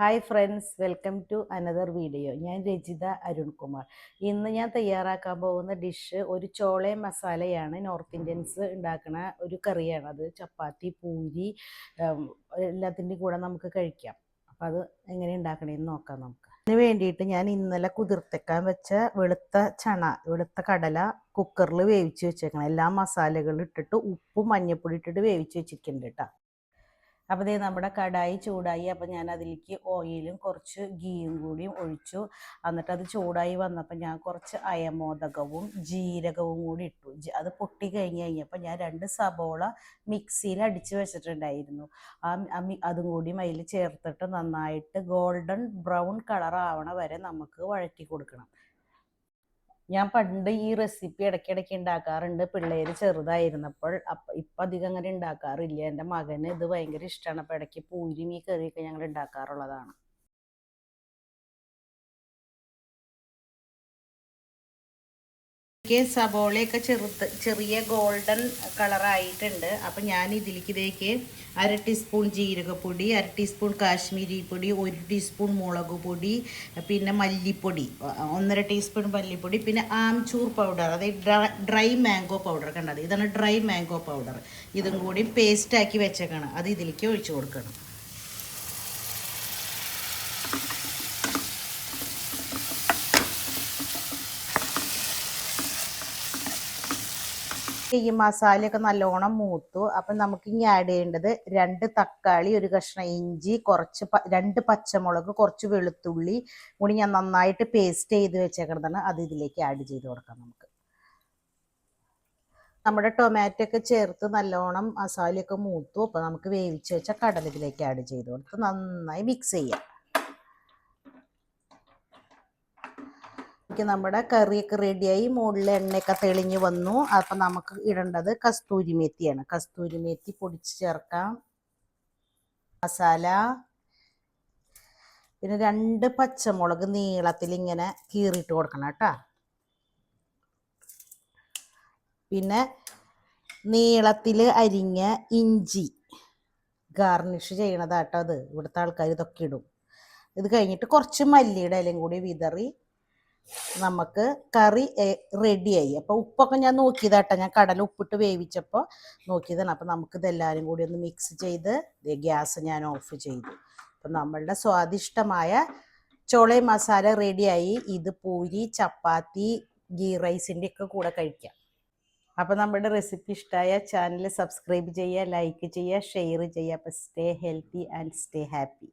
Hi friends welcome to another video ഞാൻ രജിത അരുൺകുമാർ. ഇന്ന് ഞാൻ തയ്യാറാക്കാൻ പോകുന്ന ഡിഷ് ഒരു ചോളെ മസാലയാണ്. നോർത്ത് ഇന്ത്യൻസ് ഉണ്ടാക്കുന്ന ഒരു കറിയാണ്. അത് ചപ്പാത്തി പൂരി എല്ലാത്തിന്റെയും കൂടെ നമുക്ക് കഴിക്കാം. അപ്പം അത് എങ്ങനെ ഉണ്ടാക്കണമെന്ന് നോക്കാം നമുക്ക്. അതിന് വേണ്ടിയിട്ട് ഞാൻ ഇന്നലെ കുതിർത്തേക്കാൻ വെച്ച വെളുത്ത ചണ വെളുത്ത കടല കുക്കറിൽ വേവിച്ച് വെച്ചേക്കണം. എല്ലാ മസാലകളും ഇട്ടിട്ട് ഉപ്പും മഞ്ഞൾപ്പൊടി ഇട്ടിട്ട് വേവിച്ച് വെച്ചിരിക്കുന്നുണ്ട് കേട്ടോ അപ്പോൾ ഇത് നമ്മുടെ കടായി ചൂടായി. അപ്പോൾ ഞാൻ അതിലേക്ക് ഓയിലും കുറച്ച് ഗീയും കൂടിയും ഒഴിച്ചു. എന്നിട്ട് അത് ചൂടായി വന്നപ്പോൾ ഞാൻ കുറച്ച് അയമോദകവും ജീരകവും കൂടി ഇട്ടു. അത് പൊട്ടി കഴിഞ്ഞ് കഴിഞ്ഞപ്പോൾ ഞാൻ രണ്ട് സബോള മിക്സിയിൽ അടിച്ച് വെച്ചിട്ടുണ്ടായിരുന്നു. ആ അതും കൂടി അതിൽ ചേർത്തിട്ട് നന്നായിട്ട് ഗോൾഡൻ ബ്രൗൺ കളർ ആവണ വരെ നമുക്ക് വഴറ്റി കൊടുക്കണം. ഞാൻ പണ്ട് ഈ റെസിപ്പി ഇടയ്ക്കിടയ്ക്ക് ഉണ്ടാക്കാറുണ്ട് പിള്ളേര് ചെറുതായിരുന്നപ്പോൾ. അപ്പം ഇപ്പം അധികം അങ്ങനെ ഉണ്ടാക്കാറില്ല എന്റെ മകന് ഇത് ഭയങ്കര ഇഷ്ടമാണ് അപ്പം ഇടയ്ക്ക് പൂരിയും ഈ കറിയൊക്കെ ഞങ്ങൾ ഉണ്ടാക്കാറുള്ളതാണ് എനിക്ക് സബോളയൊക്കെ ചെറുത്ത് ചെറിയ ഗോൾഡൻ കളറായിട്ടുണ്ട്. അപ്പം ഞാൻ ഇതിലേക്ക് ഇതേക്ക് അര ടീസ്പൂൺ ജീരകപ്പൊടി അര ടീസ്പൂൺ കാശ്മീരി പൊടി ഒരു ടീസ്പൂൺ മുളക് പൊടി പിന്നെ മല്ലിപ്പൊടി ഒന്നര ടീസ്പൂൺ മല്ലിപ്പൊടി പിന്നെ ആംചൂർ പൗഡർ അതായത് ഡ്രൈ മാംഗോ പൗഡർ കണ്ടത് ഇതാണ് ഡ്രൈ മാംഗോ പൗഡർ. ഇതും കൂടി പേസ്റ്റാക്കി വെച്ചേക്കണം. അത് ഇതിലേക്ക് ഒഴിച്ചു കൊടുക്കണം. ഈ മസാലയൊക്കെ നല്ലോണം മൂത്തു. അപ്പം നമുക്ക് ഇനി ആഡ് ചെയ്യേണ്ടത് രണ്ട് തക്കാളി ഒരു കഷ്ണം ഇഞ്ചി കുറച്ച് രണ്ട് പച്ചമുളക് കുറച്ച് വെളുത്തുള്ളി കൂടി ഞാൻ നന്നായിട്ട് പേസ്റ്റ് ചെയ്ത് വെച്ചേക്കുന്നതാണ് അത് ഇതിലേക്ക് ആഡ് ചെയ്ത് കൊടുക്കാം നമുക്ക്. നമ്മുടെ ടൊമാറ്റോ ഒക്കെ ചേർത്ത് നല്ലോണം മസാലയൊക്കെ മൂത്തു. അപ്പം നമുക്ക് വേവിച്ച് വെച്ച കടല ഇതിലേക്ക് ആഡ് ചെയ്ത് കൊടുത്ത് നന്നായി മിക്സ് ചെയ്യാം. എനിക്ക് നമ്മുടെ കറിയൊക്കെ റെഡിയായി മുകളിൽ എണ്ണയൊക്കെ തെളിഞ്ഞ് വന്നു. അപ്പം നമുക്ക് ഇടേണ്ടത് കസ്തൂരി മേത്തിയാണ്. കസ്തൂരി മേത്തി പൊടിച്ച് ചേർക്കാം. മസാല. പിന്നെ രണ്ട് പച്ചമുളക് നീളത്തിൽ ഇങ്ങനെ കീറിയിട്ട് കൊടുക്കണം കേട്ടോ. പിന്നെ നീളത്തിൽ അരിഞ്ഞ ഇഞ്ചി ഗാർണിഷ് ചെയ്യണതാട്ടോ അത്. ഇവിടുത്തെ ആൾക്കാർ ഇതൊക്കെ ഇടും. ഇത് കഴിഞ്ഞിട്ട് കുറച്ച് മല്ലിയുടെ ഇലയും കൂടി വിതറി നമുക്ക് കറി റെഡിയായി അപ്പോൾ ഉപ്പൊക്കെ ഞാൻ നോക്കിയതാട്ടോ. ഞാൻ കടല ഉപ്പിട്ട് വേവിച്ചപ്പോൾ നോക്കിയതാണ്. അപ്പോൾ നമുക്ക് ഇതെല്ലാരും കൂടി ഒന്ന് മിക്സ് ചെയ്ത് ഗ്യാസ് ഞാൻ ഓഫ് ചെയ്തു. അപ്പം നമ്മളുടെ സ്വാദിഷ്ടമായ ചോള മസാല റെഡിയായി ഇത് പൂരി ചപ്പാത്തി ഗീ റൈസിന്റെ ഒക്കെ കൂടെ കഴിക്കാം. അപ്പോൾ നമ്മുടെ റെസിപ്പി ഇഷ്ടമായ ചാനൽ സബ്സ്ക്രൈബ് ചെയ്യുക ലൈക്ക് ചെയ്യുക ഷെയർ ചെയ്യുക. അപ്പോൾ stay healthy and stay happy